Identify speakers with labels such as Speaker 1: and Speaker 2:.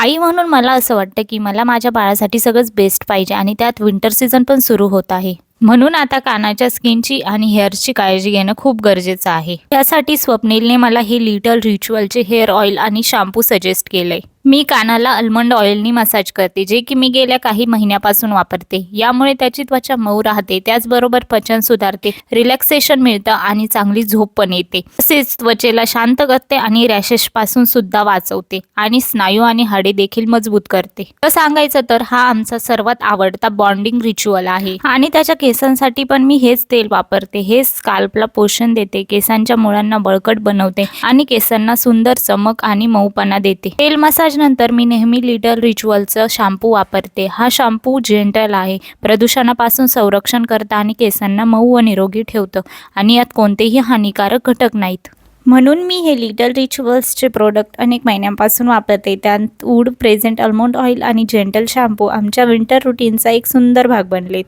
Speaker 1: आई म्हणून मला असं वाटतं की मला माझ्या बाळासाठी सगळंच बेस्ट पाहिजे आणि त्यात विंटर सीझन पण सुरू होत आहे. म्हणून आता कानाच्या स्किनची आणि हेअरची काळजी घेणं खूप गरजेचं आहे. त्यासाठी स्वप्नीलने मला हे लिटल रिच्युअलचे हेअर ऑइल आणि शॅम्पू सजेस्ट केलंय. मी कानाला अल्मंड ऑइलनी मसाज करते जे की मी गेल्या काही महिन्यापासून वापरते. यामुळे त्याची त्वचा मऊ राहते त्याचबरोबर पचन सुधारते रिलॅक्सेशन मिळतं आणि चांगली झोप पण येते. तसेच त्वचेला शांत करते आणि रॅशेस पासून सुद्धा वाचवते आणि स्नायू आणि हाडे देखील मजबूत करते. तर सांगायचं तर हा आमचा सर्वात आवडता बॉन्डिंग रिच्युअल आहे. आणि त्याच्या केसांसाठी पण मी हेच तेल वापरते. हे स्काल्पला पोषण देते केसांच्या मुळांना बळकट बनवते आणि केसांना सुंदर चमक आणि मऊपणा देते. तेल मसाज मसाजनंतर मी नेहमी लिटल रिच्युअलचं शॅम्पू वापरते. हा शॅम्पू जेंटल आहे. प्रदूषणापासून संरक्षण करतं आणि केसांना मऊ व निरोगी ठेवतं आणि यात कोणतेही हानिकारक घटक नाहीत. म्हणून मी हे लिटल रिच्युअल्सचे प्रोडक्ट अनेक महिन्यांपासून वापरते. त्यात वूड प्रेझेंट अल्मोंड ऑइल आणि जेंटल शॅम्पू आमच्या विंटर रुटीनचा एक सुंदर भाग बनले